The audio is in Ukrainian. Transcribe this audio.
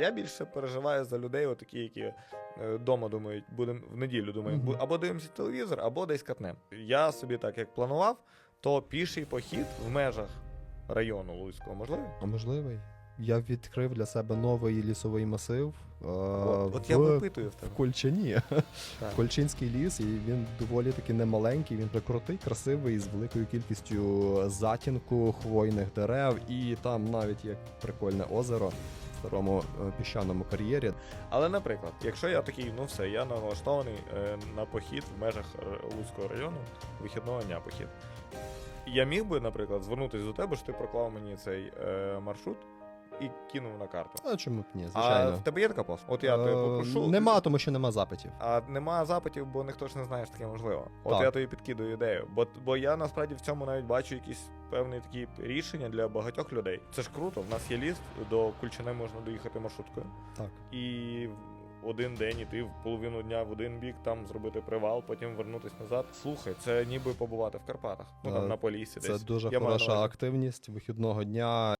Я більше переживаю за людей, отакі, які вдома думають, будемо в неділю думаємо, бу- або дивимося телевізор, або десь катнем. Я собі так як планував, то піший похід в межах району Луцького можливий? А можливий. Я відкрив для себе новий лісовий масив. е, От, от в, я випитую в в тебе. Кольчині. Так. Кольчинський ліс, і він доволі таки немаленький, він прикрутий, красивий, з великою кількістю затінку, хвойних дерев, і там навіть є прикольне озеро в старому е, піщаному кар'єрі. Але, наприклад, якщо я такий, ну все, я налаштований е, на похід в межах е, Луцького району, вихідного дня похід. Я міг би, наприклад, звернутися до тебе, що ти проклав мені цей е, маршрут і кинув на карту. А чому б ні, А в тебе є така пост? От я тебе Е, попрошу. Нема, тому що нема запитів. А нема запитів, бо ніхто ж не знає, що таке можливо. От Так. я тобі підкидую ідею. Бо, бо я насправді в цьому навіть бачу якісь певні такі рішення для багатьох людей. Це ж круто. В нас є ліс, до Кульчини можна доїхати маршруткою. Так. І один день іти в половину дня в один бік, там зробити привал, потім вернутися назад. Слухай, це ніби побувати в Карпатах. Ну там Е, на Полісі Це десь. дуже Я маю на хороша увазі. активність вихідного дня.